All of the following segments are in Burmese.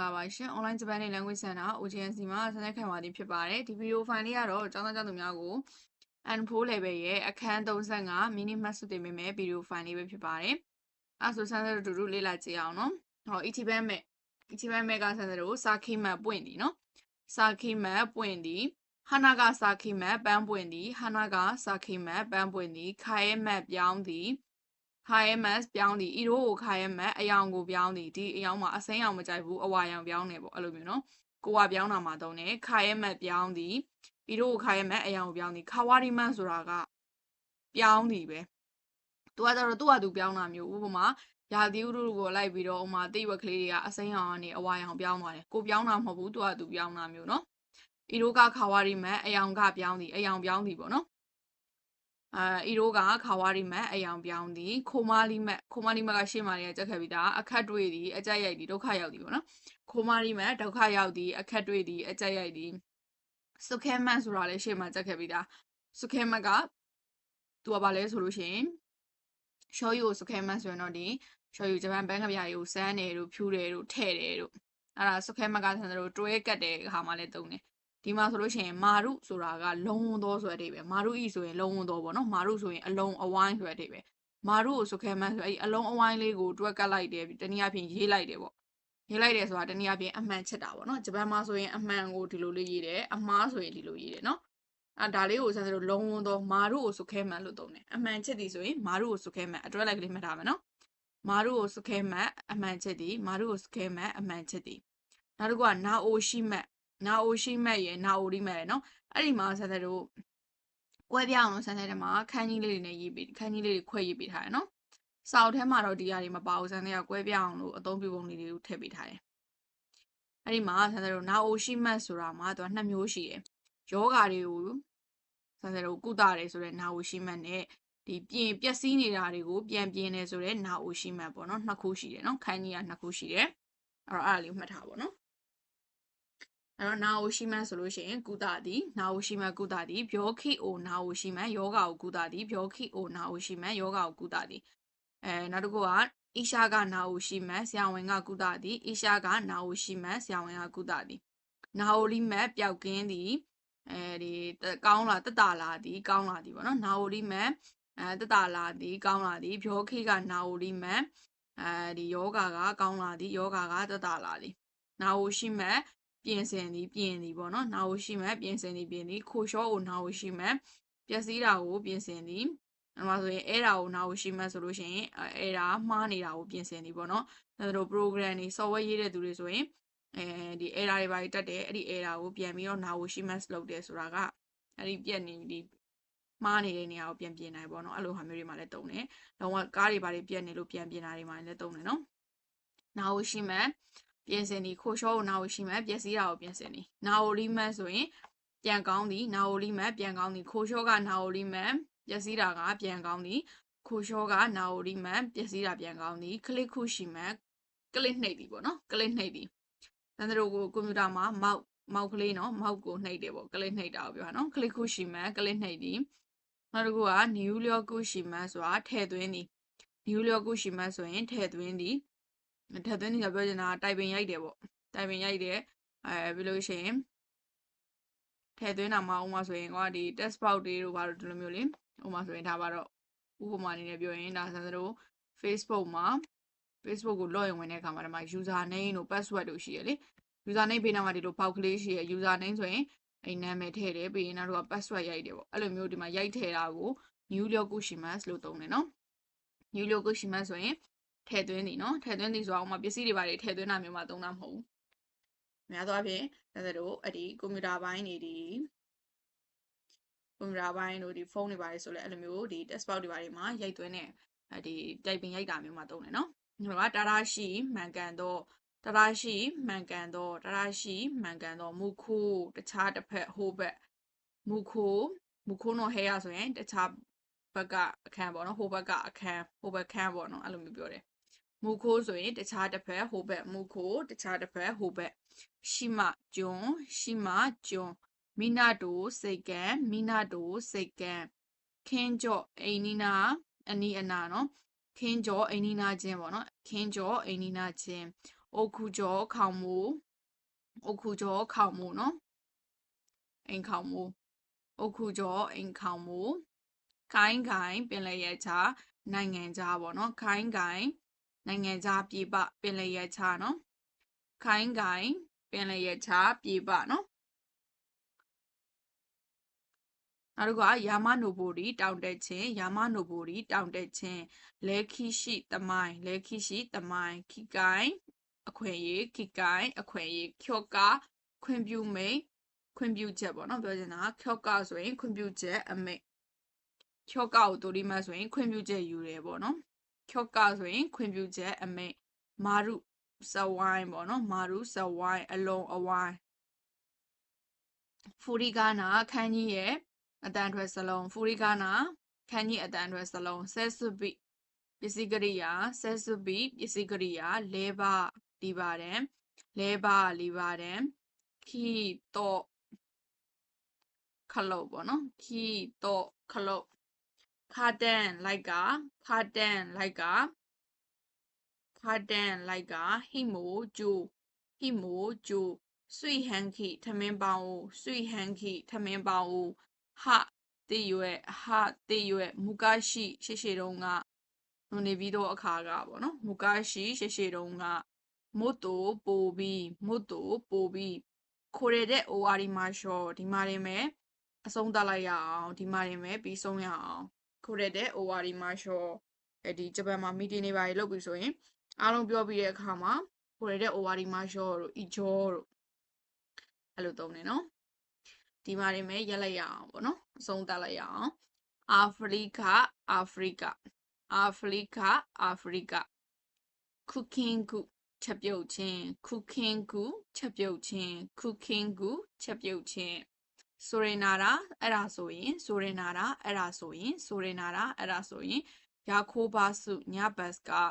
္ဂလာပါရှင် online Japanese language center OGNC မှာဆက်လက်ခံပါသည်ဖြစ်ပါတယ်ဒီဗီဒီယိုဖိုင်လေးကတော့ကျောင်းသားကျောင်းသူများကို N4 level ရဲ့အခန်း35 mini math ဆိုတင်ပေးမယ်ဗီဒီယိုဖိုင်လေးပဲဖြစ်ပါတယ်အဲဆိုဆန်းစတူတူလေ့လာကြည့်အောင်နော်ဟော Ichiban me Ichiban me ကဆန်းစတူစာခိမတ်ပွင့်သည်နော်စာခိမတ်ပွင့်သည်ဟာနာကစာခိမတ်ပန်းပွင့်သည်ဟာနာကစာခိမတ်ပန်းပွင့်သည်ခါရဲမတ်ပြောင်းသည် ခါရဲမတ်ပြောင်းသည်ဤတို့ကိုခါရဲမတ်အယောင်ကိုပြောင်းသည်ဒီအယောင်မှာအစိမ်းအောင်မကြိုက်ဘူးအဝါရောင်ပြောင်းတယ်ပေါ့အဲ့လိုမျိုးနော်ကိုကပြောင်းတာမှာတုံးတယ်ခါရဲမတ်ပြောင်းသည်ဤတို့ကိုခါရဲမတ်အယောင်ကိုပြောင်းသည်ခါဝါရီမတ်ဆိုတာကပြောင်းသည်ပဲသူကကြတော့သူ့ဟာသူပြောင်းတာမျိုးဥပမာရာသီဥတုကိုလိုက်ပြီးတော့ဥမာတိတ်ဝက်ကလေးတွေကအစိမ်းအောင်ကနေအဝါရောင်ပြောင်းသွားတယ်ကိုပြောင်းတာမဟုတ်ဘူးသူကသူပြောင်းတာမျိုးနော်ဤတို့ကခါဝါရီမတ်အယောင်ကပြောင်းသည်အယောင်ပြောင်းသည်ပေါ့နော် အဲဤတို့ကခါဝါရီမတ်အယောင်ပြောင်းသည်ခိုမာလီမတ်ခိုမာလီမတ်ကရှေ့မှာနေကြက်ခဲ့ပြီးသားအခက်တွေ့သည်အကြက်ရိုက်သည်ဒုက္ခရောက်သည်ပေါ့နော်ခိုမာလီမတ်ဒုက္ခရောက်သည်အခက်တွေ့သည်အကြက်ရိုက်သည်စုခဲမတ်ဆိုတာလည်းရှေ့မှာကြက်ခဲ့ပြီးသားစုခဲမတ်ကသူကဘာလဲဆိုလို့ရှိရင်ရှော်ယူကိုစုခဲမတ်ဆိုရင်တော့ဒီရှော်ယူဂျပန်ဘန်းကဗျာတွေကိုစမ်းတယ်တို့ဖြူတယ်တို့ထဲ့တယ်တို့အဲ့ဒါစုခဲမတ်ကဆန်တို့တွဲကတ်တဲ့အခါမှာလည်းတုံးတယ် ဒီမှာဆိုလို့ရှိရင်မာရုဆိုတာကလုံးဝသောဆိုတဲ့အဓိပ္ပာယ်မာရုဤဆိုရင်လုံးဝသောပေါ့နော်မာရုဆိုရင်အလုံးအဝိုင်းဆိုတဲ့အဓိပ္ပာယ်မာရုကိုဆိုခဲမန်းဆိုအဲ့အလုံးအဝိုင်းလေးကိုတွက်ကတ်လိုက်တယ်တနည်းအားဖြင့်ရေးလိုက်တယ်ပေါ့ရေးလိုက်တယ်ဆိုတာတနည်းအားဖြင့်အမှန်ချက်တာပေါ့နော်ဂျပန်မှာဆိုရင်အမှန်ကိုဒီလိုလေးရေးတယ်အမှားဆိုရင်ဒီလိုရေးတယ်နော်အဲဒါလေးကိုဆက်စလို့လုံးဝသောမာရုကိုဆိုခဲမန်းလို့သုံးတယ်အမှန်ချက်သည်ဆိုရင်မာရုကိုဆိုခဲမန်းအတွဲလိုက်ကလေးမှတ်ထားမယ်နော်မာရုကိုဆိုခဲမန်းအမှန်ချက်သည်မာရုကိုဆိုခဲမန်းအမှန်ချက်သည်နောက်တစ်ခုကနာအိုရှိမတ် နာအိုရှိမက်ရယ်နာအိုရီမက်ရယ်နော်အဲ့ဒီမှာဆန်တဲ့တို့ကွဲပြားအောင်လို့ဆန်တဲ့မှာခန်းကြီးလေးတွေနဲ့ရေးပြီးခန်းကြီးလေးတွေခွဲရေးပေးထားတယ်နော်စောက်ထဲမှာတော့ဒီဟာတွေမပါဘူးဆန်တဲ့ကကွဲပြားအောင်လို့အသုံးပြုပုံလေးတွေကိုထည့်ပေးထားတယ်အဲ့ဒီမှာဆန်တဲ့တို့နာအိုရှိမက်ဆိုတာမှာသူကနှစ်မျိုးရှိတယ်ယောဂါတွေကိုဆန်တဲ့တို့ကုသတယ်ဆိုတဲ့နာအိုရှိမက်နဲ့ဒီပြင်ပျက်စီးနေတာတွေကိုပြန်ပြင်နေဆိုတဲ့နာအိုရှိမက်ပေါ့နော်နှစ်ခုရှိတယ်နော်ခန်းကြီးကနှစ်ခုရှိတယ်အဲ့တော့အဲ့ဒါလေးမှတ်ထားပါနော် အဲ့တော့နာအိုရှိမန်ဆိုလို့ရှိရင်ကုသသည်နာအိုရှိမန်ကုသသည်ဘျောခိအိုနာအိုရှိမန်ယောဂကိုကုသသည်ဘျောခိအိုနာအိုရှိမန်ယောဂကိုကုသသည်အဲနောက်တစ်ခုကဣရှာကနာအိုရှိမန်ဆရာဝန်ကကုသသည်ဣရှာကနာအိုရှိမန်ဆရာဝန်ကကုသသည်နာအိုလိမတ်ပျောက်ကင်းသည်အဲဒီကောင်းလာတက်တာလာသည်ကောင်းလာသည်ပေါ့နော်နာအိုလိမတ်အဲတက်တာလာသည်ကောင်းလာသည်ဘျောခိကနာအိုလိမတ်အဲဒီယောဂကကောင်းလာသည်ယောဂကတက်တာလာသည်နာအိုရှိမတ် ပြင်ဆင်သည်ပြင်သည်ပေါ့နော်နာဝရှိမှပြင်ဆင်သည်ပြင်သည်ခိုလျှောကိုနာဝရှိမှပျက်စီးတာကိုပြင်ဆင်သည်အဲ့မှာဆိုရင်အဲ့ဒါကိုနာဝရှိမှဆိုလို့ရှိရင်အဲ့ဒါမှားနေတာကိုပြင်ဆင်သည်ပေါ့နော်အဲ့လို program တွေ software ရေးတဲ့သူတွေဆိုရင်အဲဒီ error တွေပါတက်တယ်အဲ့ဒီ error ကိုပြန်ပြီးတော့နာဝရှိမှလုပ်တယ်ဆိုတာကအဲ့ဒီပြက်နေဒီမှားနေတဲ့နေရာကိုပြန်ပြင်နိုင်ပေါ့နော်အဲ့လိုဟာမျိုးတွေမှာလည်းတုံးတယ်လုံးဝကားတွေပါတွေပြက်နေလို့ပြန်ပြင်တာတွေမှာလည်းတုံးတယ်နော်နာဝရှိမှ ပြင်ဆင်သည်ခိုရှောကိုနာဝရှိမှပျက်စီးတာကိုပြင်ဆင်သည်နာဝလီမတ်ဆိုရင်ပြန်ကောင်းသည်နာဝလီမတ်ပြန်ကောင်းသည်ခိုရှောကနာဝလီမတ်ပျက်စီးတာကပြန်ကောင်းသည်ခိုရှောကနာဝလီမတ်ပျက်စီးတာပြန်ကောင်းသည်ကလစ်ခုရှိမတ်ကလစ်နှိပ်သည်ပေါ့နော်ကလစ်နှိပ်သည်တန်တရိုကိုကွန်ပျူတာမှာမောက်မောက်ကလေးနော်မောက်ကိုနှိပ်တယ်ပေါ့ကလစ်နှိပ်တာကိုပြောတာနော်ကလစ်ခုရှိမတ်ကလစ်နှိပ်သည်နောက်တစ်ခုကနျူလျောကုရှိမတ်ဆိုတာထည့်သွင်းသည်နျူလျောကုရှိမတ်ဆိုရင်ထည့်သွင်းသည် ထပ်သွင်းနေကြပြောချင်တာတိုင်ပင်ရိုက်တယ်ပေါ့တိုင်ပင်ရိုက်တယ်အဲပြီးလို့ရှိရင်ထည့်သွင်းတာမှဥမာဆိုရင်ကွာဒီ test box တွေတို့ဘာလို့ဒီလိုမျိုးလေဥမာဆိုရင်ဒါပါတော့ဥပမာအနေနဲ့ပြောရင်ဒါဆန်စတို့ Facebook မှာ Facebook ကို login ဝင်တဲ့အခါမှာဒီမှာ user name တို့ password တို့ရှိရလေ user name ပေးနာမှာဒီလိုပေါက်ကလေးရှိရ user name ဆိုရင်အဲ့နာမည်ထည့်တယ်ပြီးရင်နောက်တော့ password ရိုက်တယ်ပေါ့အဲ့လိုမျိုးဒီမှာရိုက်ထည့်တာကို new lokushimas လို့သုံးတယ်နော် new lokushimas ဆိုရင် ထည့်သွင်းသည်နော်ထည့်သွင်းသည်ဆိုတော့ဥမာပစ္စည်းတွေပါတွေထည့်သွင်းတာမျိုးမှသုံးတာမဟုတ်ဘူး။များသောအားဖြင့်ဒါဆိုတော့အဲ့ဒီကွန်ပျူတာပိုင်းတွေဒီကွန်ပျူတာပိုင်းတို့ဒီဖုန်းတွေပါတွေဆိုလဲအဲ့လိုမျိုးဒီ desktop တွေပါတွေမှာရိုက်သွင်းတဲ့အဲ့ဒီ typing ရိုက်တာမျိုးမှသုံးတယ်နော်။ဒီမှာတာတာရှိမှန်ကန်တော့တရာရှိမှန်ကန်တော့တရာရှိမှန်ကန်တော့မူခိုးတခြားတစ်ဖက်ဟိုဘက်မူခိုးမူခိုးတော့ဟဲရဆိုရင်တခြားဘက်ကအခန်းပေါ့နော်ဟိုဘက်ကအခန်းဟိုဘက်ခန်းပေါ့နော်အဲ့လိုမျိုးပြောတယ် မူခိုးဆိုရင်တခြားတစ်ဖက်ဟိုဘက်မူခိုးတခြားတစ်ဖက်ဟိုဘက်ရှိမကျွန်းရှိမကျွန်းမိနာတိုစိတ်ကံမိနာတိုစိတ်ကံခင်းကြော့အိနီနာအနီအနာနော်ခင်းကြော့အိနီနာချင်းပေါ့နော်ခင်းကြော့အိနီနာချင်းအိုခုကျော်ခေါင်မိုးအိုခုကျော်ခေါင်မိုးနော်အိမ်ခေါင်မိုးအိုခုကျော်အိမ်ခေါင်မိုးခိုင်းခိုင်ပင်လယ်ရဲ့ချာနိုင်ငံခြားပေါ့နော်ခိုင်းခိုင် နိုင်ငံခြားပြည်ပပင်လယ်ရဲ့ချာနော်ခိုင်းခိုင်ပင်လယ်ရဲ့ချာပြည်ပနော်နောက်တစ်ခုကယာမနိုဘိုရီတောင်တက်ခြင်းယာမနိုဘိုရီတောင်တက်ခြင်းလဲခိရှိတမိုင်းလဲခိရှိတမိုင်းခိကိုင်းအခွင့်အရေးခိကိုင်းအခွင့်အရေးခော့ကာခွင့်ပြုမိတ်ခွင့်ပြုချက်ပေါ့နော်ပြောချင်တာခော့ကာဆိုရင်ခွင့်ပြုချက်အမိတ်ခော့ကာကိုတူဒီမတ်ဆိုရင်ခွင့်ပြုချက်ယူတယ်ပေါ့နော် ခော့ကာဆိုရင်ခွင့်ပြုချက်အမိတ်မာရုစဝိုင်းပေါ့နော်မာရုစဝိုင်းအလုံးအဝိုင်းဖူရီကာနာခန်းကြီးရဲ့အတန်ထွက်စလုံးဖူရီကာနာခန်းကြီးအတန်ထွက်စလုံးဆဲဆုပိပစ္စည်းကရိယာဆဲဆုပိပစ္စည်းကရိယာလဲပါလီပါတယ်လဲပါလီပါတယ်ခီတော့ခလုတ်ပေါ့နော်ခီတော့ခလုတ် ခါတန်လိုက်ကခါတန်လိုက်ကခါတန်လိုက်ကဟိမိုဂျူဟိမိုဂျူဆွိဟန်ခိထမင်းပေါင်းဦးဆွိဟန်ခိထမင်းပေါင်းဦးဟာတည်ရွယ်ဟာတည်ရွယ်မူကရှိရှေရှေတုံးကနုန်နေပြီးတော့အခါကပေါ့နော်မူကရှိရှေရှေတုံးကမုတ်တိုပိုပြီးမုတ်တိုပိုပြီးခိုရတဲ့ ORD မှာရှော့ဒီမှာနေမယ်အဆုံးသတ်လိုက်ရအောင်ဒီမှာနေမယ်ပြီးဆုံးရအောင် ခိုရတဲ့ ORD မှာရှော့အဲဒီဂျပန်မှာ meeting တွေပါလုပ်ပြီးဆိုရင်အားလုံးပြောပြီးတဲ့အခါမှာခိုရတဲ့ ORD မှာရှော့တို့ ijo တို့အဲ့လိုသုံးနေနော်ဒီမှာနေမယ်ရက်လိုက်ရအောင်ပေါ့နော်အဆုံးသတ်လိုက်ရအောင်အာဖရိကအာဖရိကအာဖရိကအာဖရိကခုကင်းခုချက်ပြုတ်ခြင်းခုခင်းကူချက်ပြုတ်ခြင်းခုခင်းကူချက်ပြုတ်ခြင်း ဆိုရင်နာတာအဲ့ဒါဆိုရင်ဆိုရင်နာတာအဲ့ဒါဆိုရင်ဆိုရင်နာတာအဲ့ဒါဆိုရင်ယာခိုဘာစုညဘတ်စကာ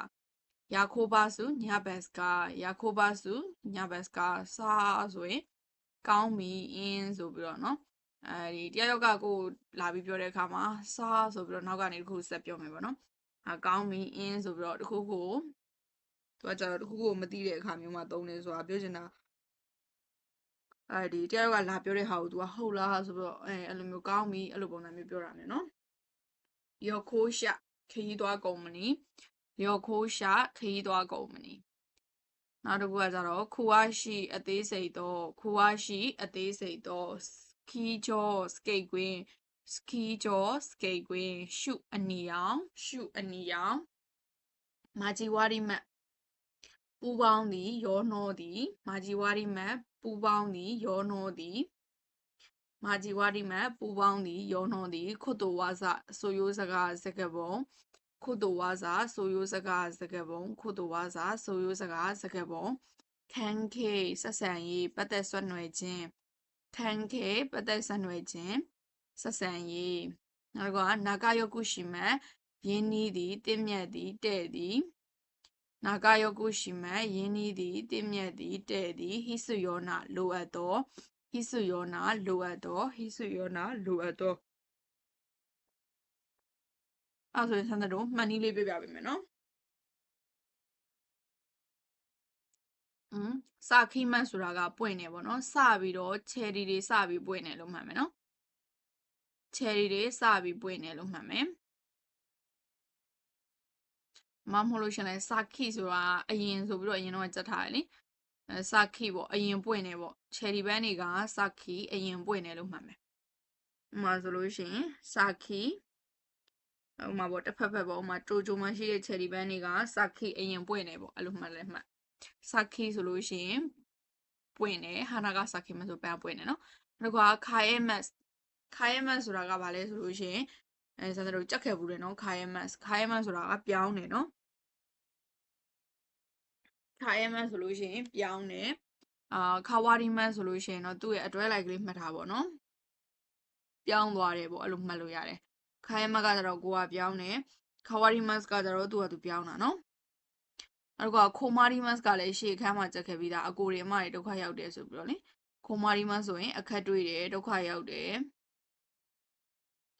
ယာခိုဘာစုညဘတ်စကာယာခိုဘာစုညဘတ်စကာစာဆိုရင်ကောင်းပြီအင်းဆိုပြီးတော့နော်အဲဒီတရားရောက်ကကိုလာပြီးပြောတဲ့အခါမှာစာဆိုပြီးတော့နောက်ကနေတစ်ခုဆက်ပြောမယ်ပေါ့နော်အကောင်းပြီအင်းဆိုပြီးတော့တစ်ခုခုသူကကျတော့တစ်ခုခုမသိတဲ့အခါမျိုးမှာသုံးနေဆိုတာပြောချင်တာ အဲဒီတယောက်ကလာပြောတဲ့ဟာကို तू ကဟုတ်လားဆိုပြီးတော့အဲအဲ့လိုမျိုးကောင်းပြီအဲ့လိုပုံစံမျိုးပြောတာမျိုးနော်ယောခိုးရှာခရီးသွားကုမ္ပဏီယောခိုးရှာခရီးသွားကုမ္ပဏီနောက်တစ်ခုကကျတော့ခူဝါရှိအသေးစိတ်တော့ခူဝါရှိအသေးစိတ်တော့စကီဂျောစကိတ်ကွင်းစကီဂျောစကိတ်ကွင်းရှုအနီအောင်ရှုအနီအောင်မာဂျီဝါရီမတ် ပူပေါင်းသည်ရောနှောသည်မာဂျီဝါရီမတ်ပူပေါင်းသည်ရောနှောသည်မာဂျီဝါရီမတ်ပူပေါင်းသည်ရောနှောသည်ခုတ်တိုဝါစာဆိုယိုးစကားစကပုံခုတ်တိုဝါစာဆိုယိုးစကားစကပုံခုတ်တိုဝါစာဆိုယိုးစကားစကပုံခန်းခေဆက်ဆံရေးပတ်သက်ဆွနွယ်ခြင်းခန်းခေပတ်သက်ဆွနွယ်ခြင်းဆက်ဆံရေးနောက်ကနာဂယောကုရှိမတ်ယင်းနီးသည်တင့်မြတ်သည်တဲ့သည် နာဂယောကုရှိမတ်ယင်းနီးသည်တင့်မြတ်သည်တဲ့သည်ဟိစုယောနာလိုအပ်သောဟိစုယောနာလိုအပ်သောဟိစုယောနာလိုအပ်သောအဲ့ဆိုရင်ဆန်းတို့မှန်နည်းလေးပြပြပေးမယ်နော်อืมစာခိမတ်ဆိုတာကပွင့်နေပေါ့နော်စပြီးတော့ cherry တွေစပြီးပွင့်နေလို့မှတ်မယ်နော် cherry တွေစပြီးပွင့်နေလို့မှတ်မယ် မမဟုတ်လို့ရှင်လဲစာခိဆိုတာအရင်ဆိုပြီးတော့အရင်တော့ကြက်ထားတယ်လေအဲစာခိပေါ့အရင်ပွင့်နေပေါ့ cherry ဘန်းတွေကစာခိအရင်ပွင့်နေလို့မှတ်မယ်ဥမာဆိုလို့ရှိရင်စာခိဥမာပေါ့တစ်ဖက်ဖက်ပေါ့ဥမာကြိုကြိုမှရှိတဲ့ cherry ဘန်းတွေကစာခိအရင်ပွင့်နေပေါ့အဲ့လိုမှတ်လဲမှတ်စာခိဆိုလို့ရှိရင်ပွင့်နေဟာနာကစာခိမဆိုပန်းပွင့်နေနော်နောက်ကခါရဲမတ်ခါရဲမတ်ဆိုတာကဘာလဲဆိုလို့ရှိရင်အဲစသတို့ကြက်ခဲ့ဘူးတယ်နော်ခါရဲမတ်ခါရဲမတ်ဆိုတာကပြောင်းနေနော် ခါရဲမတ်ဆိုလို့ရှိရင်ပြောင်းနေအာခါဝါရီမတ်ဆိုလို့ရှိရင်တော့သူ့ရဲ့အတွဲလိုက်ကလေးမှတ်ထားပါတော့ပြောင်းသွားတယ်ပေါ့အဲ့လိုမှတ်လို့ရတယ်ခါရဲမတ်ကကျတော့ကိုကပြောင်းနေခါဝါရီမတ်ကကျတော့သူကသူပြောင်းတာနော်အဲ့တော့ခိုမာရီမတ်ကလည်းရှေ့ခန်းမှာကြက်ခဲ့ပြီးသားအကိုတွေအမတွေဒုက္ခရောက်တယ်ဆိုပြီးတော့လေခိုမာရီမတ်ဆိုရင်အခက်တွေ့တယ်ဒုက္ခရောက်တယ်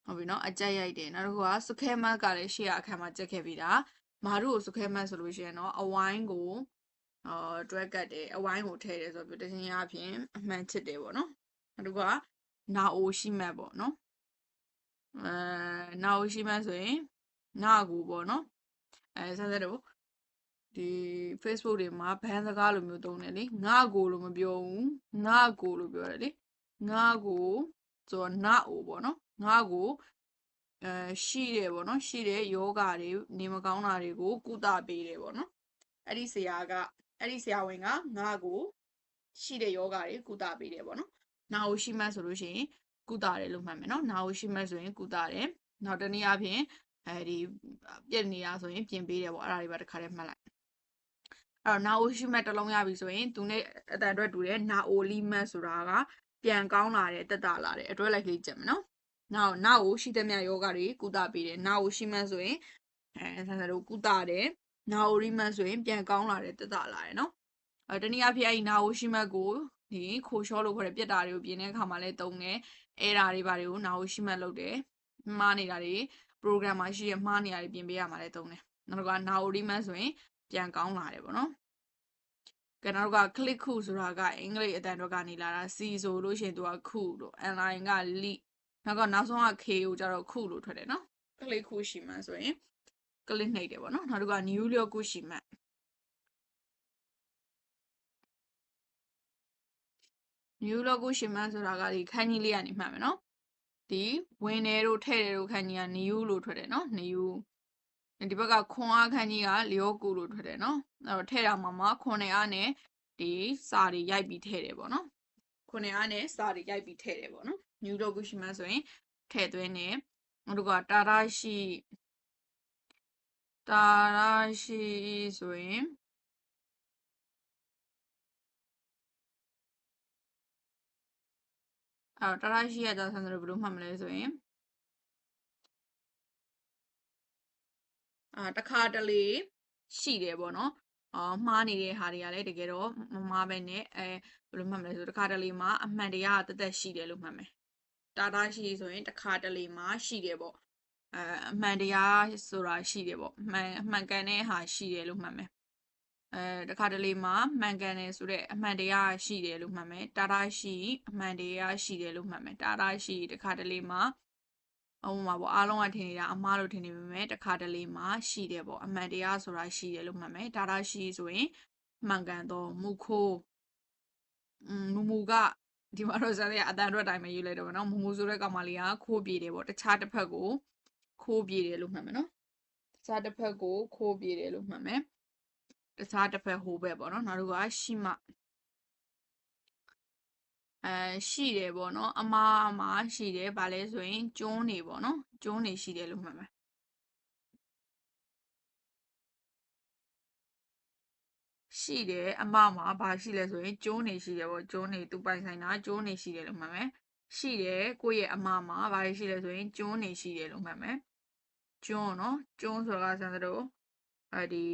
ဟုတ်ပြီနော်အကြက်ရိုက်တယ်နောက်တစ်ခုကစခဲမတ်ကလည်းရှေ့အခန်းမှာကြက်ခဲ့ပြီးသားမာရုကိုစခဲမတ်ဆိုလို့ရှိရင်တော့အဝိုင်းကို အော်တွဲကတ်တယ်အဝိုင်းကိုထည့်တယ်ဆိုတော့တခြင်းရအပြင်အမှန်ချစ်တယ်ပေါ့နော်နောက်တစ်ခုကနာအိုရှိမှတ်ပေါ့နော်အဲနာအိုရှိမှတ်ဆိုရင်နာကူပေါ့နော်အဲဆက်ဆက်တော့ဒီ Facebook တွေမှာဘန်းစကားလိုမျိုးသုံးတယ်လေငါကိုလို့မပြောဘူးငါကိုလို့ပြောတယ်လေငါကိုဆိုတော့နာအိုပေါ့နော်ငါကိုအဲရှိတယ်ပေါ့နော်ရှိတဲ့ယောဂတွေနေမကောင်းတာတွေကိုကုသပေးတယ်ပေါ့နော်အဲ့ဒီဆရာက အဲ့ဒီဆရာဝန်ကငါကိုရှိတဲ့ယောဂတွေကုသပေးတယ်ပေါ့နော်နာအိုရှိမှတ်ဆိုလို့ရှိရင်ကုသတယ်လို့မှတ်မယ်နော်နာအိုရှိမှတ်ဆိုရင်ကုသတယ်နောက်တနည်းအားဖြင့်အဲဒီပြက်နေတာဆိုရင်ပြင်ပေးတယ်ပေါ့အဲ့ဒါတွေပါတစ်ခါတည်းမှတ်လိုက်အဲ့တော့နာအိုရှိမှတ်တစ်လုံးရပြီဆိုရင်သူနဲ့အတန်အတွက်တူတယ်နာအိုလီမတ်ဆိုတာကပြန်ကောင်းလာတယ်တက်တာလာတယ်အတွဲလိုက်ကလေးကြည့်မယ်နော်နောက်နောက်ကိုရှိသမျှယောဂတွေကုသပေးတယ်နောက်ကိုရှိမှတ်ဆိုရင်အဲဆန်ဆန်တို့ကုသတယ် နောက်ရီမတ်ဆိုရင်ပြန်ကောင်းလာတယ်တက်တာလာတယ်နော်အဲတနည်းအားဖြင့်အဲဒီနောက်ကိုရှိမှတ်ကိုဒီခိုရှောလို့ခေါ်တဲ့ပြက်တာတွေကိုပြင်တဲ့အခါမှာလဲတုံတယ်အဲဓာတွေဘာတွေကိုနောက်ကိုရှိမှတ်လုပ်တယ်မှားနေတာတွေ program မှာရှိရမှားနေတာတွေပြင်ပေးရမှာလဲတုံတယ်နောက်တစ်ခါနောက်ရီမတ်ဆိုရင်ပြန်ကောင်းလာတယ်ပေါ့နော်ကဲနောက်က click ခုဆိုတာကအင်္ဂလိပ်အတန်တော့ကနေလာတာ C ဆိုလို့ရှိရင်သူကခုလို့ online က lead နောက်ကနောက်ဆုံးက K ကိုကျတော့ခုလို့ထွက်တယ်နော် click ခုရှိမှဆိုရင် click နှိပ်တယ်ပေါ့နော်နောက်တစ်ခါ new လျော့ခုရှိမှ new လျော့ခုရှိမှဆိုတာကဒီခန်းကြီးလေးကနေမှတ်မယ်နော်ဒီဝင်တယ်တို့ထဲ့တယ်တို့ခန်းကြီးက new လို့ထွက်တယ်နော် new ဒီဘက်ကခွန်အားခန်းကြီးကလျောကူလို့ထွက်တယ်နော်အဲ့တော့ထဲ့တာမှာမှာခွန်နဲ့အားနဲ့ဒီစာတွေရိုက်ပြီးထဲ့တယ်ပေါ့နော်ခွန်နဲ့အားနဲ့စာတွေရိုက်ပြီးထဲ့တယ်ပေါ့နော် new လို့ခုရှိမှဆိုရင်ထဲ့သွင်းတယ်နောက်တစ်ခုကတာရာရှိ တာရာရှိဆိုရင်အဲ့တော့တာရာရှိရကြဆန်းစလို့ဘယ်လိုမှတ်မလဲဆိုရင်အာတခါတလေရှိတယ်ပေါ့နော်အော်မှားနေတဲ့ဟာတွေကလည်းတကယ်တော့မမှားပဲနဲ့အဲဘယ်လိုမှတ်မလဲဆိုတခါတလေမှာအမှန်တရားတသက်ရှိတယ်လို့မှတ်မယ်တာတာရှိဆိုရင်တခါတလေမှာရှိတယ်ပေါ့ အဲအမှန်တရားဆိုတာရှိတယ်ပေါ့မှန်အမှန်ကန်တဲ့ဟာရှိတယ်လို့မှတ်မယ်အဲတခါတလေမှာမှန်ကန်တယ်ဆိုတဲ့အမှန်တရားရှိတယ်လို့မှတ်မယ်တာတာရှိအမှန်တရားရှိတယ်လို့မှတ်မယ်တာတာရှိတခါတလေမှာအုံးမှာပေါ့အားလုံးကထင်နေတာအမားလို့ထင်နေပေမဲ့တခါတလေမှာရှိတယ်ပေါ့အမှန်တရားဆိုတာရှိတယ်လို့မှတ်မယ်ဒါတာရှိဆိုရင်မှန်ကန်တော့မူခိုးอืมမူမူကဒီမှာတော့ဇာတ်ရအတန်အတွက်တိုင်းပဲရေးလိုက်တော့ဗောနော်မူမူဆိုတဲ့ကောင်မလေးကခိုးပြေးတယ်ပေါ့တခြားတစ်ဖက်ကို ခိုးပြေးတယ်လို့မှတ်မယ်နော်တခြားတစ်ဖက်ကိုခိုးပြေးတယ်လို့မှတ်မယ်တခြားတစ်ဖက်ဟိုဘက်ပေါ့နော်နောက်တစ်ခုကရှိမှအဲရှိတယ်ပေါ့နော်အမားအမားရှိတယ်ဗာလဲဆိုရင်ကျွန်းနေပေါ့နော်ကျွန်းနေရှိတယ်လို့မှတ်မယ်ရှိတယ်အမမှာဘာရှိလဲဆိုရင်ကျိုးနေရှိတယ်ပေါ့ကျိုးနေသူပိုင်ဆိုင်တာကျိုးနေရှိတယ်လို့မှတ်မယ်ရှိတယ်ကိုယ့်ရဲ့အမမှာဘာရှိလဲဆိုရင်ကျိုးနေရှိတယ်လို့မှတ်မယ် ကျွန်းနော်ကျွန်းဆိုတာကဆန်တဲ့တော့အဲဒီ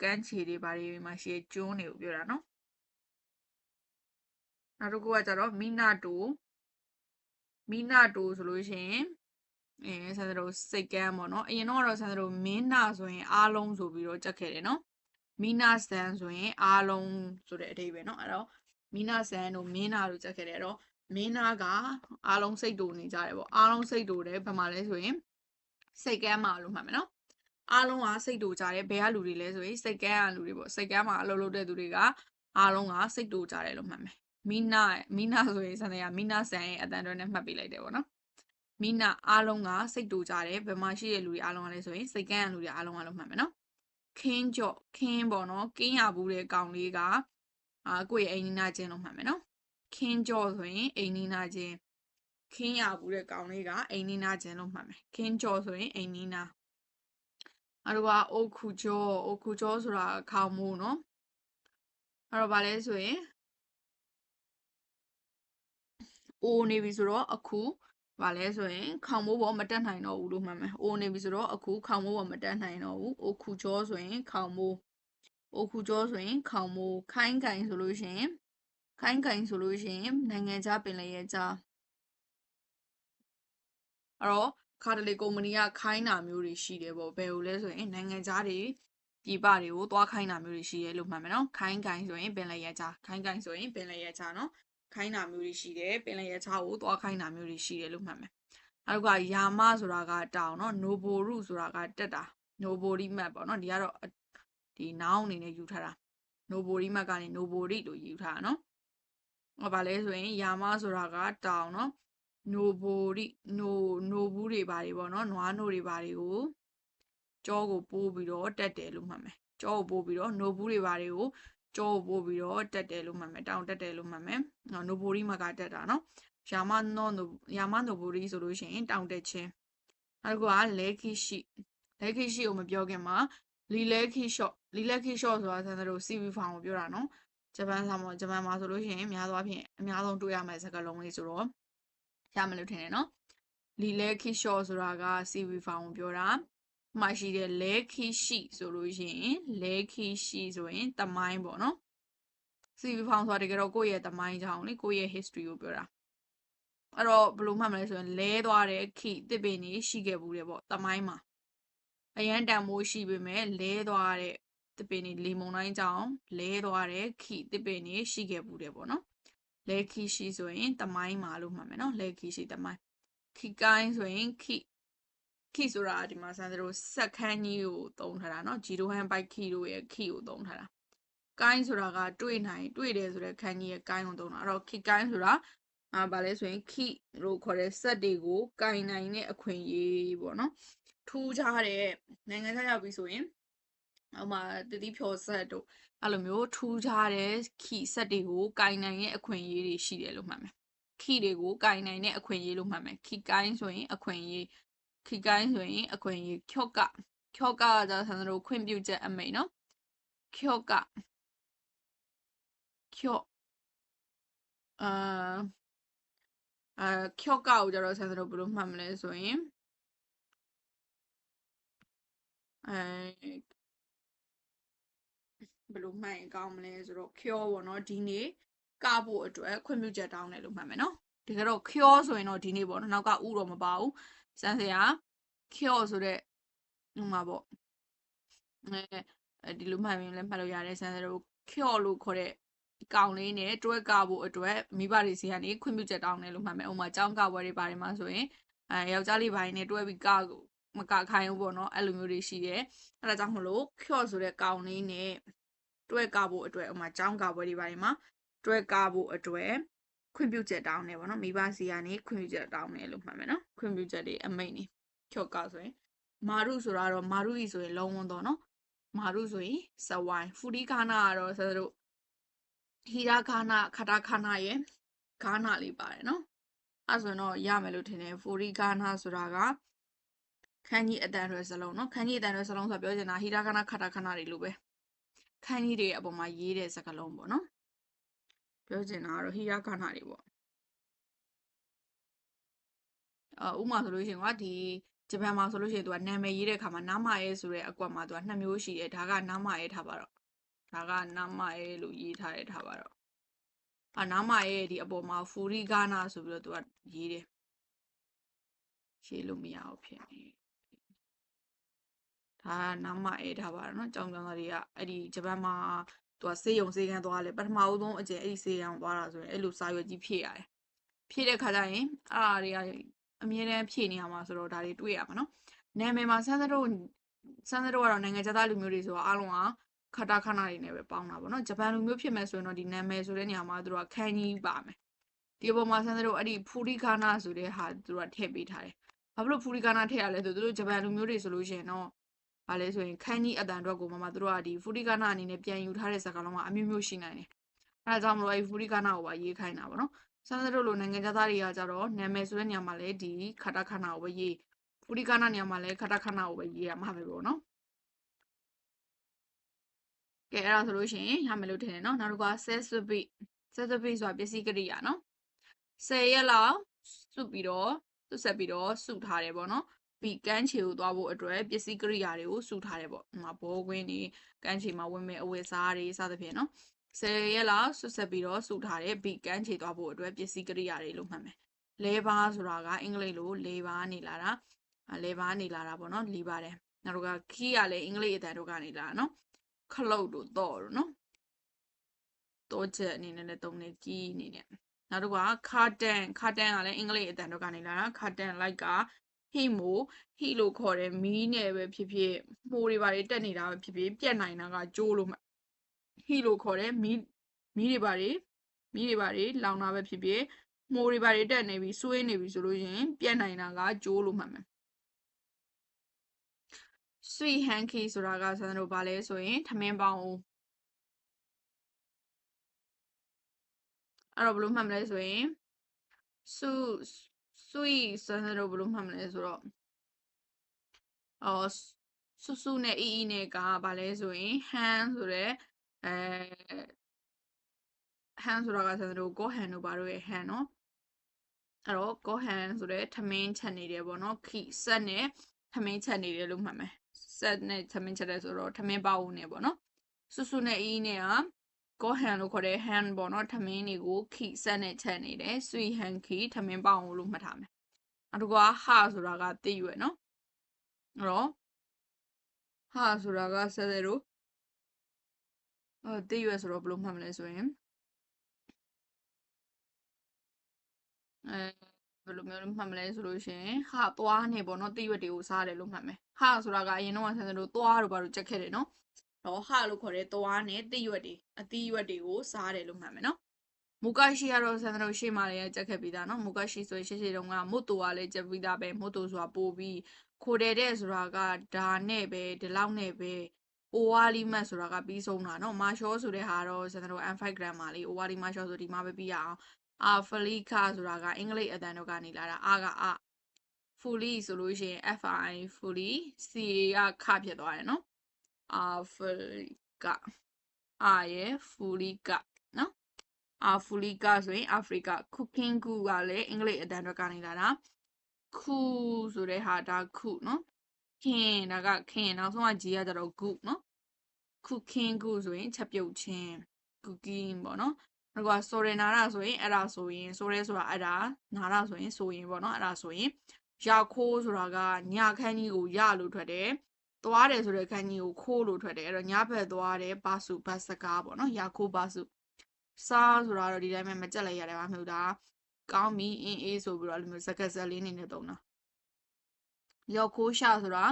ကန်းချီတွေဘာတွေမှာရှိတဲ့ကျွန်းတွေကိုပြောတာနော်နောက်တစ်ခုကကြတော့မိနာတိုမိနာတိုဆိုလို့ရှိရင်အဲဆန်တို့စိတ်ကမ်းပေါ့နော်အရင်တော့တော့ဆန်တို့မင်းနာဆိုရင်အားလုံးဆိုပြီးတော့ကြက်ခဲ့တယ်နော်မိနာဆန်ဆိုရင်အားလုံးဆိုတဲ့အဓိပ္ပာယ်နော်အဲ့တော့မိနာဆန်တို့မင်းနာတို့ကြက်ခဲ့တယ်အဲ့တော့မင်းနာကအားလုံးစိတ်တူနေကြတယ်ပေါ့အားလုံးစိတ်တူတယ်ဘာမှလဲဆိုရင် စိတ်ကမ်းမှာလို့မှတ်မယ်နော်အားလုံးကစိတ်တူကြတယ်ဘယ်ကလူတွေလဲဆိုရင်စိတ်ကမ်းကလူတွေပေါ့စိတ်ကမ်းမှာအလုပ်လုပ်တဲ့သူတွေကအားလုံးကစိတ်တူကြတယ်လို့မှတ်မယ်မိနာမိနာဆိုရင်စံတဲ့ကမိနာဆန်ရဲ့အတန်တော်နဲ့မှတ်ပေးလိုက်တယ်ပေါ့နော်မိနာအားလုံးကစိတ်တူကြတယ်ဘယ်မှာရှိတဲ့လူတွေအားလုံးကလဲဆိုရင်စိတ်ကမ်းကလူတွေအားလုံးကလို့မှတ်မယ်နော်ခင်းကြော့ခင်းပေါ့နော်ကင်းရဘူးတဲ့ကောင်လေးကအာကိုယ့်ရဲ့အိမ်နီးနာချင်းလို့မှတ်မယ်နော်ခင်းကြော့ဆိုရင်အိမ်နီးနာချင်း ခင်းရဘူးတဲ့ကောင်လေးကအိမ်နီးနာချင်းလို့မှတ်မယ်ခင်းကြော့ဆိုရင်အိမ်နီးနာအဲ့တော့အိုခုကြောအိုခုကြောဆိုတာခေါင်းမိုးနော်အဲ့တော့ဗာလဲဆိုရင်အိုနေပြီဆိုတော့အခု။ဘာလဲဆိုရင်ခေါင်မိုးပေါ်မတက်နိုင်တော့ဘူးလို့မှတ်မယ်။အိုနေပြီဆိုတော့အခုခေါင်မိုးပေါ်မတက်နိုင်တော့ဘူး။အိုခုကျောဆိုရင်ခေါင်မိုး။အိုခုကျောဆိုရင်ခေါင်မိုး။ခိုင်းကင်ဆိုလို့ရှိရင်ခိုင်းကင်ဆိုလို့ရှိရင်နိုင်ငံခြားပင်လယ်ရဲ့ကြား။ အဲ့တော့ခါတလေကုမ္ပဏီကခိုင်းတာမျိုးတွေရှိတယ်ပေါ့။ဘယ်လိုလဲဆိုရင်နိုင်ငံခြားတွေပြည်ပတွေကိုသွားခိုင်းတာမျိုးတွေရှိတယ်လို့မှတ်မယ်နော်ခိုင်းကိုင်းဆိုရင်ပင်လယ်ရချာခိုင်းကိုင်းဆိုရင်ပင်လယ်ရချာနော်ခိုင်းတာမျိုးတွေရှိတယ်ပင်လယ်ရချာကိုသွားခိုင်းတာမျိုးတွေရှိတယ်လို့မှတ်မယ်နောက်ကယာမဆိုတာကတောင်နော်နိုဘိုရုဆိုတာကတက်တာနိုဘိုရီမတ်ပေါ့နော်ဒီကတော့ဒီနောင်းအနေနဲ့ယူထားတာနိုဘိုရီမတ်ကနေနိုဘိုရီလို့ယူထားတာနော်ဟောပါလဲဆိုရင်ယာမဆိုတာကတောင်နော် နိုဘိုရီနိုနိုဘူးတွေဘာတွေပေါ့နော်နွားနိုတွေဘာတွေကိုကြောကိုပိုးပြီးတော့တက်တယ်လို့မှတ်မယ်ကြောကိုပိုးပြီးတော့နိုဘူးတွေဘာတွေကိုကြောကိုပိုးပြီးတော့တက်တယ်လို့မှတ်မယ်တောင်တက်တယ်လို့မှတ်မယ်နော်နိုဘိုရီမကတက်တာနော်ယာမနောနိုယာမနိုဘိုရီဆိုလို့ရှိရင်တောင်တက်ခြင်းနောက်ကလဲခိရှိလဲခိရှိကိုမပြောခင်မှာလီလဲခိရှော့လီလဲခိရှော့ဆိုတာဆန်တို့ CV ဖောင်ကိုပြောတာနော်ဂျပန်ဆောင်ဂျပန်မှာဆိုလို့ရှိရင်အများသောအားဖြင့်အများဆုံးတွေ့ရမယ့်စကားလုံးလေးဆိုတော့ ရမယ်လို့ထင်တယ်နော်လီလဲခိရှော့ဆိုတာက CV ဖောင်ကိုပြောတာမှရှိတဲ့လဲခိရှိဆိုလို့ရှိရင်လဲခိရှိဆိုရင်တမိုင်းပေါ့နော် CV ဖောင်ဆိုတာတကယ်တော့ကိုယ့်ရဲ့တမိုင်းကြောင်းလေကိုယ့်ရဲ့ history ကိုပြောတာအဲ့တော့ဘယ်လိုမှတ်မလဲဆိုရင်လဲသွားတဲ့ခိတစ်ပင်နေရှိခဲ့ဘူးတယ်ပေါ့တမိုင်းမှာအရန်တန်မိုးရှိပေမဲ့လဲသွားတဲ့တစ်ပင်နေလေမုန်တိုင်းကြောင့်လဲသွားတဲ့ခိတစ်ပင်နေရှိခဲ့ဘူးတယ်ပေါ့နော် လဲခီရှိဆိုရင်တမိုင်းမှာလို့မှတ်မယ်နော်လဲခီရှိတမိုင်းခီကိုင်းဆိုရင်ခီခီဆိုတာဒီမှာစံစရိုစက္ကန်းကြီးကိုသုံးထားတာနော်ဂျီရိုဟန်ဘိုက်ခီတို့ရဲ့ခီကိုသုံးထားတာကိုင်းဆိုတာကတွေ့နိုင်တွေ့တယ်ဆိုတဲ့ခန်းကြီးရဲ့ကိုင်းကိုသုံးတာအဲ့တော့ခီကိုင်းဆိုတာအာဗာလဲဆိုရင်ခိလို့ခေါ်တဲ့စက်တွေကိုကင်နိုင်တဲ့အခွင့်အရေးပေါ့နော်ထူးခြားတဲ့နိုင်ငံခြားရောက်ပြီးဆိုရင်ဟိုမှာတတိဖြောစက်တို့ အဲ့လိုမျိုးထူးခြားတဲ့ခိစက်တွေကိုကင်နိုင်တဲ့အခွင့်အရေးတွေရှိတယ်လို့မှတ်မယ်ခိတွေကိုကင်နိုင်တဲ့အခွင့်အရေးလို့မှတ်မယ်ခိကိုင်းဆိုရင်အခွင့်အရေးခိကိုင်းဆိုရင်အခွင့်အရေးချော့ကချော့ကကဆန်တို့ခွင့်ပြုချက်အမိန်နော်ချော့ကချော့အာအဲချော့ကကိုကြတော့ဆန်တို့ဘယ်လိုမှတ်မလဲဆိုရင်အဲ ဘယ်လိုမှတ်ရင်ကောင်းမလဲဆိုတော့ cure ပေါ့နော်ဒီနေ့ကဖို့အတွက်ခွင့်ပြုချက်တောင်းတယ်လို့မှတ်မယ်နော်တကယ်တော့ cure ဆိုရင်တော့ဒီနေ့ပေါ့နော်နောက်ကဥတော့မပါဘူးစမ်းစရာ cure ဆိုတဲ့ဟိုမှာပေါ့အဲဒီလိုမှတ်ရင်လည်းမှတ်လို့ရတယ်စမ်းစရာတို့ cure လို့ခေါ်တဲ့ကောင်လေးနဲ့တွဲကဖို့အတွက်မိဘတွေစီကနေခွင့်ပြုချက်တောင်းတယ်လို့မှတ်မယ်။ဥပမာចောင်းကပွဲတွေပါတယ်မှာဆိုရင်အဲယောက်ျားလေးပိုင်းနဲ့တွဲပြီးကမကခိုင်းဘူးပေါ့နော်အဲ့လိုမျိုးတွေရှိတယ်။အဲ့ဒါကြောင့်မလို့ cure ဆိုတဲ့ကောင်လေးနဲ့ တွဲကဖို့အတွက်ဥမာចောင်းကပွဲတွေပါတယ်မှာတွဲကဖို့အတွက်ခွင့်ပြုချက်တောင်းတယ်ပေါ့နော်မိဘစီကနေခွင့်ပြုချက်တောင်းတယ်လို့မှတ်မယ်နော်ခွင့်ပြုချက်တွေအမိတ်နေချော့ကဆိုရင်မာရုဆိုတာတော့မာရုဤဆိုရင်လုံးဝတော့နော်မာရုဆိုရင်စဝိုင်းဖူဒီကာနာကတော့ဆိုတော့ဟီရာဂါနာခတာခါနာရဲ့ဂါနာလေးပါတယ်နော်အဲဆိုရင်တော့ရမယ်လို့ထင်တယ်ဖူရီဂါနာဆိုတာကခန်းကြီးအတန်ရွယ်စလုံးနော်ခန်းကြီးအတန်ရွယ်စလုံးဆိုပြောချင်တာဟီရာဂါနာခတာခါနာတွေလိုပဲ ခန်းကြီးတွေအပေါ်မှာရေးတဲ့စကားလုံးပေါ့နော်ပြောချင်တာကတော့ဟီရာဂါနာတွေပေါ့အာဥမာဆိုလို့ရှိရင်ကဒီဂျပန်မှာဆိုလို့ရှိရင်သူကနာမည်ရေးတဲ့အခါမှာနာမရဲဆိုတဲ့အကွက်မှာသူကနှစ်မျိုးရှိတယ်ဒါကနာမရဲထားပါတော့ဒါကနာမရဲလို့ရေးထားတဲ့ထားပါတော့အာနာမရဲဒီအပေါ်မှာဖူရီဂါနာဆိုပြီးတော့သူကရေးတယ်ရေးလို့မရဘူးဖြစ်နေ ဒါနောက်မှအဲထားပါတော့နော်ကြောင်ကြောင်သားတွေကအဲ့ဒီဂျပန်မှာသူကစေးရုံစေးကန်းသွားလဲပထမဦးဆုံးအကျဉ်အဲ့ဒီစေးရုံသွားတာဆိုရင်အဲ့လိုစာရွက်ကြီးဖြည့်ရတယ်ဖြည့်တဲ့ခါကျရင်အားတွေကအမြဲတမ်းဖြည့်နေရမှာဆိုတော့ဒါတွေတွေ့ရမှာနော်နာမည်မှာစမ်းသတို့စမ်းသတို့ကတော့နိုင်ငံခြားသားလူမျိုးတွေဆိုတော့အားလုံးကခတာခနာတွေနဲ့ပဲပေါင်းတာပေါ့နော်ဂျပန်လူမျိုးဖြစ်မယ်ဆိုရင်တော့ဒီနာမည်ဆိုတဲ့နေရာမှာသူတို့ကခန်းကြီးပါမယ်ဒီပုံမှာစမ်းသတို့အဲ့ဒီဖူရီကာနာဆိုတဲ့ဟာသူတို့ကထည့်ပေးထားတယ်ဘာဖြစ်လို့ဖူရီကာနာထည့်ရလဲဆိုသူတို့ဂျပန်လူမျိုးတွေဆိုလို့ရှိရင်တော့ ဘာလဲဆိုရင်ခန်းကြီးအတန်အတွက်ကိုမမသူတို့ကဒီဖူရီကာနာအနေနဲ့ပြန်ယူထားတဲ့စကားလုံးကအမျိုးမျိုးရှိနိုင်တယ်အဲဒါကြောင့်မလို့အဲ့ဒီဖူရီကာနာကိုပါရေးခိုင်းတာပေါ့နော်ဆန်းစတို့လိုနိုင်ငံခြားသားတွေကကြတော့နာမည်ဆိုတဲ့နေရာမှာလည်းဒီခတာခဏကိုပဲရေးဖူရီကာနာနေရာမှာလည်းခတာခဏကိုပဲရေးရမှာပဲပေါ့နော်ကဲအဲ့ဒါဆိုလို့ရှိရင်ရမယ်လို့ထင်တယ်နော်နောက်တစ်ခုက sesame sesame ဆိုတာပစ္စည်းကရိယာနော်10ရက်လောက်စုပြီးတော့စုဆက်ပြီးတော့စုထားတယ်ပေါ့နော် ပြီးကန်းချေကိုသွားဖို့အတွက်ပစ္စည်းကရိယာတွေကိုစုထားတယ်ပေါ့ဒီမှာဘောကွင်းတွေကန်းချေမှာဝင်မဲ့အဝတ်စားတွေစသဖြင့်နော်10ရက်လောက်ဆွဆက်ပြီးတော့စုထားတယ်ပြီးကန်းချေသွားဖို့အတွက်ပစ္စည်းကရိယာတွေလို့မှတ်မယ်လဲပါဆိုတာကအင်္ဂလိပ်လိုလေပါနေလာတာလဲပါနေလာတာပေါ့နော်လီပါတယ်နောက်တစ်ခါ key ကလည်းအင်္ဂလိပ်အတန်တို့ကနေလာနော်ခလုတ်တို့တော့တို့နော်တော့ချက်အနေနဲ့လည်းသုံးနေ key အနေနဲ့နောက်တစ်ခါ curtain curtain ကလည်းအင်္ဂလိပ်အတန်တို့ကနေလာတာ curtain like က ဟိမိုဟိလို့ခေါ်တယ်မီးနဲ့ပဲဖြစ်ဖြစ်မှုတွေဘာတွေတက်နေတာပဲဖြစ်ဖြစ်ပြက်နိုင်တာကကျိုးလို့မှဟိလို့ခေါ်တယ်မီးမီးတွေဘာတွေမီးတွေဘာတွေလောင်တာပဲဖြစ်ဖြစ်မှုတွေဘာတွေတက်နေပြီဆွေးနေပြီဆိုလို့ရှရင်ပြက်နိုင်တာကကျိုးလို့မှတ်မယ် sweet hanky ဆိုတာကဆန်းတို့ဘာလဲဆိုရင်ထမင်းပေါင်းဦးအဲ့တော့ဘယ်လိုမှတ်မလဲဆိုရင် su sweet ဆိုတဲ့တော့ဘယ်လိုမှတ်မလဲဆိုတော့အော်စုစုနဲ့အီအီနဲ့ကဗာလဲဆိုရင် han ဆိုတဲ့အဲ han ဆိုတာကဆိုတော့ gohan တို့ဗာတို့ရဲ့ han နော်အဲ့တော့ gohan ဆိုတဲ့ထမင်းချက်နေတယ်ပေါ့နော်ခိဆက်နဲ့ထမင်းချက်နေတယ်လို့မှတ်မယ်ဆက်နဲ့ထမင်းချက်တယ်ဆိုတော့ထမင်းပါဝင်နေပေါ့နော်စုစုနဲ့အီအီနဲ့က go hand လို့ခေါ်တဲ့ hand ပေါ့နော်ထမင်းတွေကို key set နဲ့ချက်နေတယ် sweet hand key ထမင်းပေါဦးလို့မှတ်ထားမယ်နောက်တစ်ခုက ha ဆိုတာကသိရွယ်နော်အဲ့တော့ ha ဆိုတာကဆက်တယ်လို့အဲသိရွယ်ဆိုတော့ဘယ်လိုမှတ်မလဲဆိုရင်အဲဘယ်လိုမျိုးမှတ်မလဲဆိုလို့ရှိရင်ဟာသွားနေပေါ့နော်တိရွက်တွေကိုစားတယ်လို့မှတ်မယ်ဟာဆိုတာကအရင်တော့ဆန်းစလို့သွားတို့ဘာလို့ချက်ခဲ့တယ်နော် နော်ဟလို့ခေါ်တဲ့သွားနဲ့တိရွက်တွေအတိရွက်တွေကိုစားတယ်လို့မှတ်မယ်နော်မူကရှိကတော့ဆန်တော်ရှိမှလည်းကြက်ခက်ပြီးသားနော်မူကရှိဆိုရှေ့ရှေ့တုန်းကမွတ်တူကလည်းကြက်ပြီးသားပဲမွတ်တူဆိုတာပို့ပြီးခိုတယ်တဲ့ဆိုတာကဒါနဲ့ပဲဒီလောက်နဲ့ပဲ ovary mat ဆိုတာကပြီးဆုံးတာနော် marshal ဆိုတဲ့ဟာတော့ဆန်တော် m5 gram ပါလေ ovary marshal ဆိုဒီမှာပဲပြီးရအောင် alfalika ဆိုတာကအင်္ဂလိပ်အသံတော့ကနေလာတာအကအ fully ဆိုလို့ရှိရင် fi fully ca ကခဖြစ်သွားတယ်နော် အာဖလီကအာရဲ့ fully ကနော်အာဖူလီကဆိုရင်အာဖရိက cooking ကူကလည်းအင်္ဂလိပ်အတန်တော့ကနေလာတာခုဆိုတဲ့ဟာဒါခုနော်ခင်ဒါကခင်နောက်ဆုံးက G ကကြတော့ good နော် cooking ကူဆိုရင်ချက်ပြုတ်ခြင်း cooking ပေါ့နော်နောက်ကဆိုရနာရဆိုရင်အဲ့ဒါဆိုရင်ဆိုရဲဆိုတာအဲ့ဒါနာရဆိုရင်ဆိုရင်ပေါ့နော်အဲ့ဒါဆိုရင်ရခိုးဆိုတာကညခန်းကြီးကိုရလို့ထွက်တယ် သွားတယ်ဆိုတဲ့ခန်းကြီးကိုခိုးလို့ထွက်တယ်အဲ့တော့ညဘက်သွားတယ်ဘာစုဘတ်စကားပေါ့နော်ရခိုးဘာစုစားဆိုတာတော့ဒီတိုင်းပဲမကြက်လိုက်ရတယ်ဘာမဟုတ်တာကောင်းပြီအင်းအေးဆိုပြီးတော့အဲ့လိုမျိုးစကက်ဆက်လေးနေနဲ့သုံးတာရောက်ခိုးရှာဆိုတာ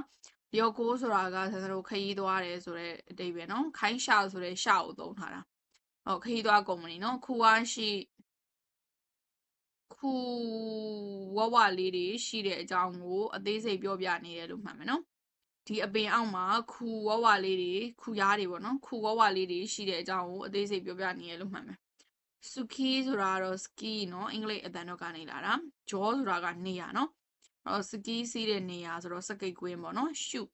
ရောက်ခိုးဆိုတာကဆန်စတို့ခရီးသွားတယ်ဆိုတဲ့အတိတ်ပဲနော်ခိုင်းရှာဆိုတဲ့ရှာကိုသုံးထားတာဟောခရီးသွားကုမ္ပဏီနော်ခူဝါရှိခူဝဝလေးတွေရှိတဲ့အကြောင်းကိုအသေးစိတ်ပြောပြနေတယ်လို့မှတ်မယ်နော် ဒီအပင်အောက်မှာခူဝဝလေးတွေခူရားတွေပေါ့နော်ခူဝဝလေးတွေရှိတဲ့အကြောင်းကိုအသေးစိတ်ပြောပြနေရလို့မှတ်မယ်။ Suki ဆိုတာတော့ ski နော်အင်္ဂလိပ်အတန်တော့ကနေလာတာ။ Jaw ဆိုတာကနေရနော်။အော် ski စီးတဲ့နေရာဆိုတော့စကိတ်ကွင်းပေါ့နော်။ shoot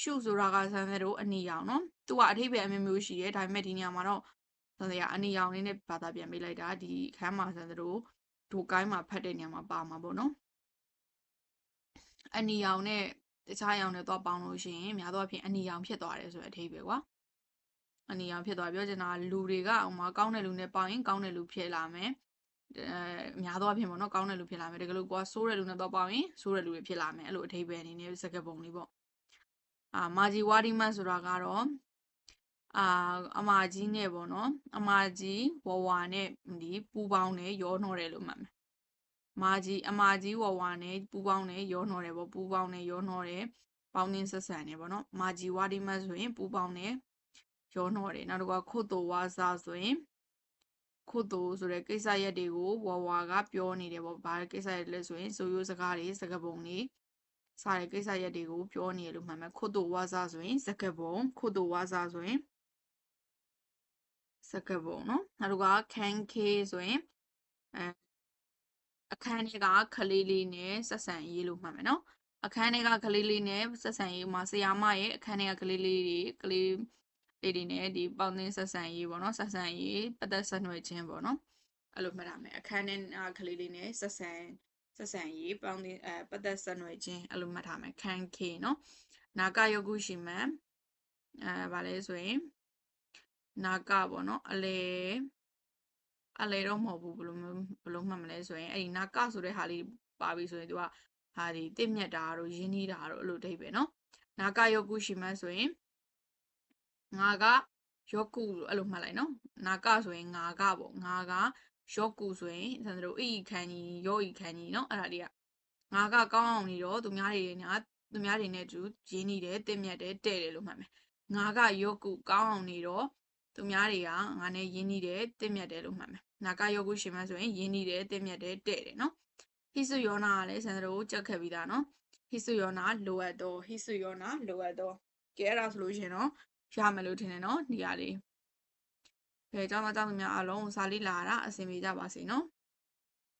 shoot ဆိုတာကဆန်စဲတို့အနေရောင်နော်။သူကအထိပ္ပယ်အမျိုးမျိုးရှိတယ်ဒါပေမဲ့ဒီနေရာမှာတော့ဆန်စဲကနေရောင်လေးနဲ့ဘာသာပြန်ပေးလိုက်တာဒီခမ်းမှာဆန်စဲတို့ဒိုကိုင်းမှာဖတ်တဲ့နေရာမှာပါမှာပေါ့နော်။အနေရောင်နဲ့ တခြားရောင်နဲ့တော့ပေါင်းလို့ရှိရင်များသောအားဖြင့်အနီရောင်ဖြစ်သွားတယ်ဆိုတဲ့အထိပ္ပယ်ကွာအနီရောင်ဖြစ်သွားပြောချင်တာလူတွေကဟိုမှာကောင်းတဲ့လူနဲ့ပေါင်းရင်ကောင်းတဲ့လူဖြစ်လာမယ်အဲများသောအားဖြင့်ပေါ့နော်ကောင်းတဲ့လူဖြစ်လာမယ်တကယ်လို့ကိုကဆိုးတဲ့လူနဲ့တော့ပေါင်းရင်ဆိုးတဲ့လူတွေဖြစ်လာမယ်အဲ့လိုအထိပ္ပယ်အနေနဲ့စကားပုံလေးပေါ့အာမာဂျီဝါဒီမတ်ဆိုတာကတော့အာအမာကြီးနဲ့ပေါ့နော်အမာကြီးဝဝနဲ့ဒီပူပေါင်းနဲ့ရောနှောတယ်လို့မှတ်မယ် မာကြီးအမာကြီးဝဝနဲ့ပူပေါင်းနဲ့ရောနှောတယ်ပေါ့ပူပေါင်းနဲ့ရောနှောတယ်ပေါင်းတင်းဆက်ဆံနေပေါ့နော်မာဂျီဝါဒီမတ်ဆိုရင်ပူပေါင်းနဲ့ရောနှောတယ်နောက်တစ်ခါခုတ်တိုဝါစာဆိုရင်ခုတ်တိုဆိုတဲ့ကိစ္စရက်တွေကိုဝဝကပြောနေတယ်ပေါ့ဘာကိစ္စရက်လဲဆိုရင်ဆိုရိုးစကားတွေစကားပုံတွေစားတဲ့ကိစ္စရက်တွေကိုပြောနေရလို့မှတ်မယ်ခုတ်တိုဝါစာဆိုရင်စကားပုံခုတ်တိုဝါစာဆိုရင်စကားပုံနော်နောက်တစ်ခါခန်းခေးဆိုရင်အဲ အခန်းထဲကခလေးလေးနဲ့ဆက်ဆံရေးလို့မှတ်မယ်နော်အခန်းထဲကကလေးလေးနဲ့ဆက်ဆံရေးမှာဆရာမရဲ့အခန်းထဲကကလေးလေးတွေကလေးလေးတွေနဲ့ဒီပေါင်းသင်းဆက်ဆံရေးပေါ့နော်ဆက်ဆံရေးပတ်သက်ဆက်နွယ်ခြင်းပေါ့နော်အဲ့လိုမှတ်ရမယ်အခန်းထဲကကလေးလေးနဲ့ဆက်ဆံဆက်ဆံရေးပေါင်းသင်းအဲပတ်သက်ဆက်နွယ်ခြင်းအဲ့လိုမှတ်ထားမယ်ခန်းခေနော်နာကယောဂုရှိမန်အဲဗာလဲဆိုရင်နာကပေါ့နော်အလေ အလေတော့မဟုတ်ဘူးဘယ်လိုမျိုးဘယ်လိုမှတ်မလဲဆိုရင်အဲ့ဒီနာကဆိုတဲ့ဟာလေးပါပြီဆိုရင်သူကဟာဒီတင့်မြတ်တာတို့ရင်းနှီးတာတို့အဲ့လိုဒိတ်ပဲနော်နာကယောကုရှိမှဆိုရင်ငါကယောကုလို့အဲ့လိုမှတ်လိုက်နော်နာကဆိုရင်ငါကပေါ့ငါကယောကုဆိုရင်ဆန်တို့အိခန်းကြီးယောဤခန်းကြီးနော်အဲ့ဒါတွေကငါကကောင်းအောင်နေတော့သူများတွေညာသူများတွေနဲ့အတူရင်းနေတယ်တင့်မြတ်တယ်တဲ့တယ်လို့မှတ်မယ်ငါကယောကုကောင်းအောင်နေတော့သူများတွေကငါနဲ့ရင်းနေတယ်တင့်မြတ်တယ်လို့မှတ်မယ် နာကယောကုရှိမှဆိုရင်ရင်းနေတယ်တင့်မြတ်တယ်တဲ့တယ်နော်ဟိစုယောနာကလည်းဆန်တို့ကြက်ခက်ပြီးသားနော်ဟိစုယောနာလိုအပ်တော့ဟိစုယောနာလိုအပ်တော့ကဲအဲ့ဒါဆိုလို့ရှရင်တော့ရမယ်လို့ထင်တယ်နော်ဒီဟာလေးကဲကျောင်းသားကျောင်းသူများအားလုံးစာလေးလာတာအဆင်ပြေကြပါစေနော်